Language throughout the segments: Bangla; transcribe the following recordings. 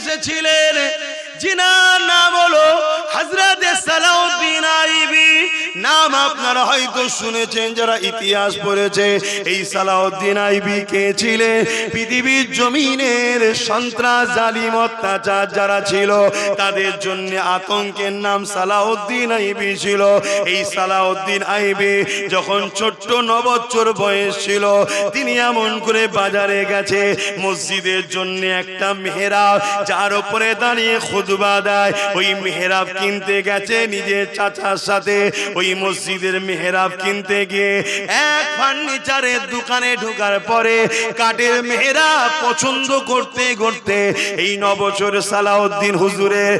এসেছিলেন। জিনার নাম হলো হজরত সালাউ নাম আপনারা হয়তো শুনেছেন, যারা ইতিহাস পড়েছে, এই সালাউদ্দিন আইবি কে ছিলেন? পৃথিবীর জমিনের সন্ত্রাস, জালিম, অত্যাচার যারা ছিল, তাদের জন্য আতঙ্কের নাম সালাউদ্দিন আইবি ছিল। এই সালাউদ্দিন আইবি যখন ছোট্ট নবচ্চর বয়স ছিল, তিনি এমন করে বাজারে গেছে, মসজিদের জন্য একটা মেহরাব, যার উপরে দাঁড়িয়ে খুদবা দেয়। ওই মেহরাব কিনতে গেছে নিজের চাচার সাথে, ওই মসজিদের মেহরাব কিনতে গিয়ে এক ফার্নিচারের দোকানে ঢোকার পরে কাঠের মেহরাব পছন্দ করতে করতে এই নবছর সালাউদ্দিন হুজুরের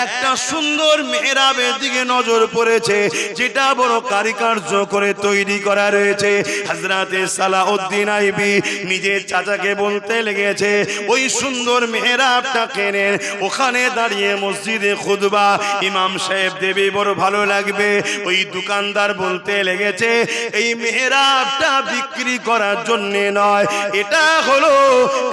একটা সুন্দর মেহরাবের দিকে নজর পড়েছে, যেটা বড় কারিকার্য করে তৈরি করা রয়েছে। হাজরাতে সালাউদ্দিন আইবি নিজের চাচাকে বলতে লেগেছে, ওই সুন্দর মেহরাবটা কেনেন? ওখানে দাঁড়িয়ে মসজিদে খুদবা ইমাম সাহেব দেবে, বড় ভালো লাগবে। ওই দোকানদার বলতে লেগেছে, এই মেহরাবটা বিক্রি করার জন্য নয়, এটা হলো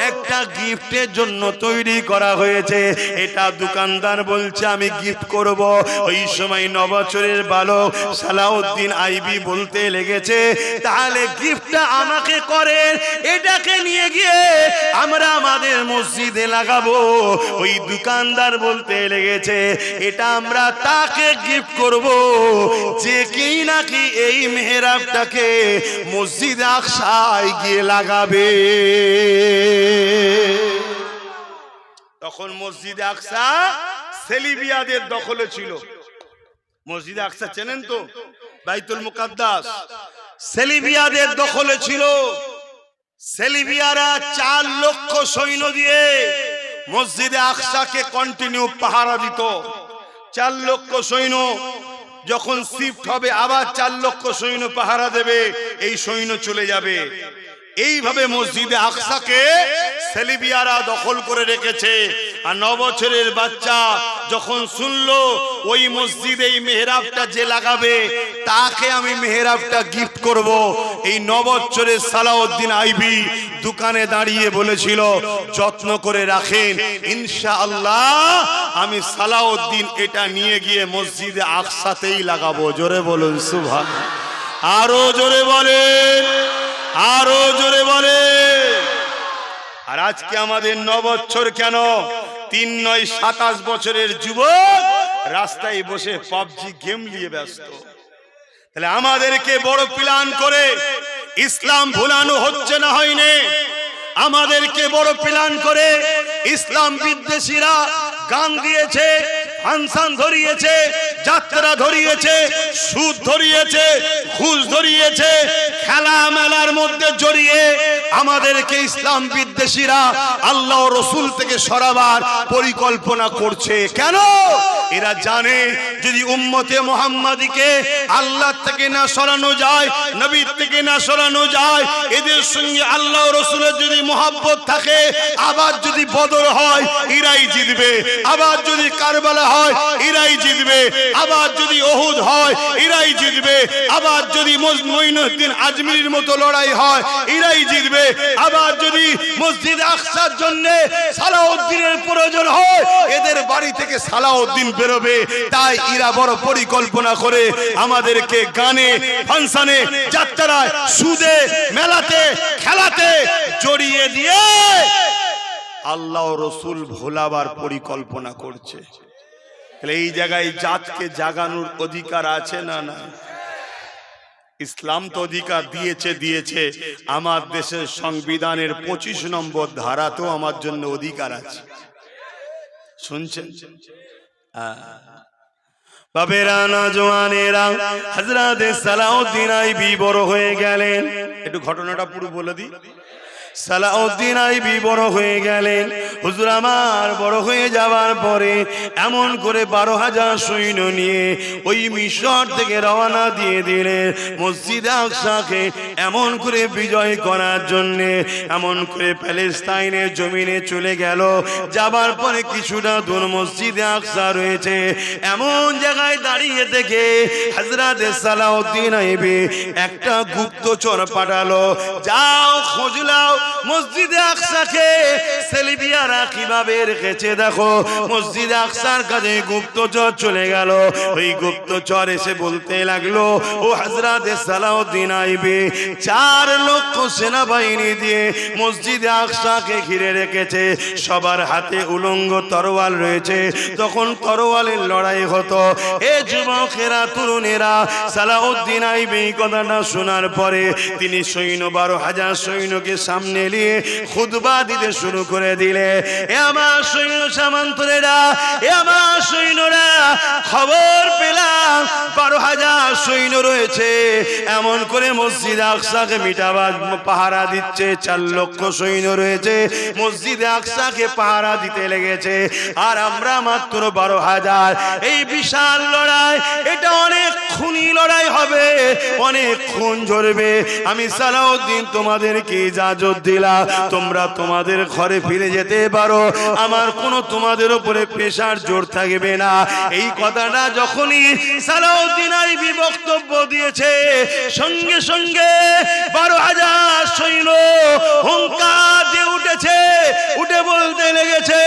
একটা গিফটের জন্য তৈরি করা হয়েছে। এটা দোকানদার বলছে, আমি গিফট করব। ওই সময় নবছরের বালক সালাউদ্দিন আইবি বলতে লেগেছে, তাহলে গিফটটা আমাকে করেন, এটাকে নিয়ে গিয়ে আমরা আমাদের মসজিদে লাগাবো। ওই দোকানদার বলতে লেগেছে, এটা আমরা তাকে গিফট করব, যে কি নাকি এই মেহরাবটাকে মসজিদ আকসায় গিয়ে লাগাবে? তখন মসজিদ আকসা সেলিবিয়াদের দখলে ছিল। মসজিদ আকসা চেনেন তো? বাইতুল মুকাদ্দাস। সেলিবিয়াদের দখলে ছিল। সেলিবিয়ারা চার লক্ষ সৈন্য দিয়ে মসজিদে আকসাকে কন্টিনিউ পাহারা দিত। চার লক্ষ সৈন্য যখন সিফট হবে, আবার চার লক্ষ সৈন্য পাহারা দেবে, এই সৈন্য চলে যাবে। এইভাবে মসজিদে আকসাকে সেলিবিয়ারা দখল করে রেখেছে। আর ন বছরের বাচ্চা যখন শুনলো, ওই মসজিদে এই মেহরাবটা যে লাগাবে, তাকে আমি মেহরাবটা গিফট করব। এই ন বছরের সালাউদ্দিন আইবি দোকানে দাঁড়িয়ে বলেছিল, যত্ন করে রাখেন ইনশা আল্লাহ আমি সালাউদ্দিন এটা নিয়ে গিয়ে মসজিদে আকসাতেই লাগাবো। জোরে বলুন সুভান আরও জোরে বলেন, আরও জোরে বলে আর আজকে আমাদের ন বছর কেন? তিন নয়, সাতাশ বছরের যুবক রাস্তায় বসে পাবজি গেম নিয়ে ব্যস্ত। তাহলে আমাদেরকে বড় প্ল্যান করে ইসলাম ভুলানো হচ্ছে না হয়নি। আমাদেরকে বড় প্ল্যান করে ইসলাম বিদ্বেষীরা গান দিয়েছে, ফাংশন ধরিয়েছে যাত্রা ধরিয়েছে, সুদ ধরিয়েছে, ঘুষ ধরিয়েছে, খেলা মেলার মধ্যে জড়িয়ে আমাদেরকে ইসলাম বিদ্বেষীরা আল্লাহ রসুল থেকে সরাবার পরিকল্পনা করছে। কেন? এরা জানে যদি উম্মতে মোহাম্মদীকে আল্লাহ থেকে না সরানো যায়, নবীর থেকে না সরানো যায়। এদের সঙ্গে আল্লাহ রসুলের যদি মোহাব্বত থাকে, আবার যদি বদর হয়, ইরাই জিতবে। আবার যদি কারবালা হয়, ইরাই জিতবে। আবার যদি ওহুদ হয়, ইরাই জিতবে। আবার যদি মঈনুদ্দিন আজমির মতো লড়াই হয়, ইরাই জিতবে। আবার যদি মসজিদ আকসার জন্য সালাউদ্দিনের প্রয়োজন হয়, এদের বাড়ি থেকে সালাউদ্দিন বেরোবে। তাই ইরা বড় পরিকল্পনা করে আমাদেরকে গানে, ফাংশনে, যাত্রায়, সুদে, মেলাতে, খেলাতে জড়িয়ে দিয়ে আল্লাহ রসুল ভোলাবার পরিকল্পনা করছে। এই জায়গায় জাতকে জাগানোর অধিকার আছে না না ইসলাম তো অধিকার দিয়েছে দিয়েছে। আমার দেশের সংবিধানের পঁচিশ নম্বর ধারাতেও আমার জন্য অধিকার আছে। শুনছেন? বাবেরা না জোয়ানেরা হাজরাতে সালাউদ্দিন আইবি বড় হয়ে গেলেন। একটু ঘটনাটা পুরো বলে দিই। সালাউদ্দিন আইবি বড় হয়ে গেলেন। হুজুর আমার বড় হয়ে যাওয়ার পরে এমন করে বারো হাজার সৈন্য নিয়ে ওই মিশর থেকে রওনা দিয়ে দিলেন মসজিদ আকসাকে এমন করে বিজয় করার জন্যে, এমন করে প্যালেস্তাইনের জমিনে চলে গেল। যাবার পরে কিছুটা দূর মসজিদে আকসা রয়েছে। এমন জায়গায় দাঁড়িয়ে থেকে হাজরাতে সালাউদ্দিন আইবি একটা গুপ্তচর পাঠালো, যাও, খোঁজলাও মসজিদে আকসাকে সেলিবিয়ারা কীভাবে রেখেছে দেখো? মসজিদে আকসার কাছে গুপ্তচর চলে গেল। ওই গুপ্তচর এসে বলতে লাগল, ও হাজরাত সালাউদ্দিন আইবে, চার লক্ষ সেনাবাহিনী দিয়ে মসজিদে আকসাকে ঘিরে রেখেছে। সবার হাতে উলঙ্গ তরোয়াল রয়েছে। তখন তরোয়ালের লড়াই হতো। এ যুবকেরা, তরুণেরা, সালাউদ্দিন আইবে এই কথাটা শোনার পরে তিনি সৈন্য বারো হাজার সৈন্যকে সামনে নিয়ে খুদবা দিতে শুরু করে দিলে। এ আমার সৈন্য সামান্তরেরা, এ আমার সৈন্যরা, খবর পেলাম, বারো হাজার সৈন্য রয়েছে। এমন করে মসজিদ আকসাকে মিটাবাদ পাহারা দিচ্ছে, চার লক্ষ সৈন্য রয়েছে। মসজিদে আকসাকে পাহারা দিতে লেগেছে। আর আমরা মাত্র বারো হাজার। এই বিশাল লড়াই, এটা অনেক লড়াই হবে। অনেক খুন ঝরবে আমি সালাউদ্দিন তোমাদেরকে ইজাজত দিলাম। তোমরা তোমাদের ঘরে ফিরে যেতে পারো। আমার কোনো তোমাদের উপরে পেশার জোর থাকবে না। এই কথাটা যখনই সালাউদ্দিন আইবি বক্তব্য দিয়েছে, সঙ্গে সঙ্গে বারো হাজার সৈন্য হুঙ্কার দিয়ে উঠেছে। উঠে বলতে লেগেছে,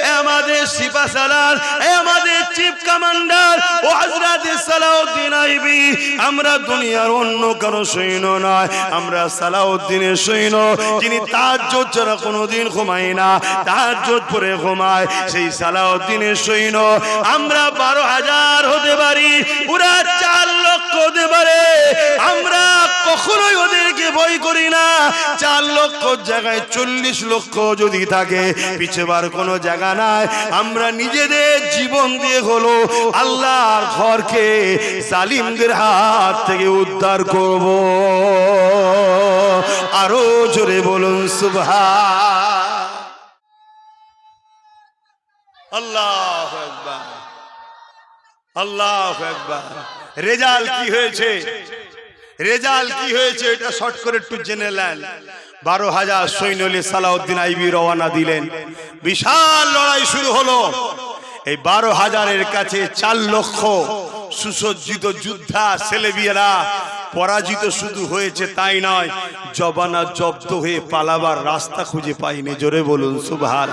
"এ আমাদের সিপা সালার এ আমাদের চিফ কমান্ডার ও হজরত সালাউদ্দিন আইবি আমরা দুনিয়ার অন্য কারও সৈন্য নয়, আমরা সালাউদ্দিনের সৈন্য। যিনি তার ছাড়া কোনোদিন ঘুমাই না তার পরে ঘুমায়, সেই সালাউদ্দিনের সৈন্য। আমরা বারো হাজার হতে পারি পুরা চার লক্ষ হতে পারে। কখনোই ওদেরকে ভয় করি না। চার লক্ষ জায়গায় চল্লিশ লক্ষ যদি থাকে পিছেবার কোনো জায়গা নাই। আমরা নিজেদের জীবন দিয়ে হলো আল্লাহর ঘরকে সালিমদের হাত থেকে উদ্ধার করব। আরও জোরে বলুন সুভা আল্লাহ একবার আল্লাহ একবার রেজাল্ট কি হয়েছে? রেজাল্ট কি হয়েছে এটা শর্ট করে একটু জেনে নেন। বারো হাজার সৈন্য সালাউদ্দিন আইবি রওয়ানা দিলেন। বিশাল লড়াই শুরু হলো। এই বারো হাজারের কাছে চার লক্ষ সুসজ্জিত যোদ্ধা ছেলেবিয়েরা পরাজিত শুধু হয়েছে তাই নয় জবানা জব্দ হয়ে পালাবার রাস্তা খুঁজে পাইনি। জোরে বলুন সুভার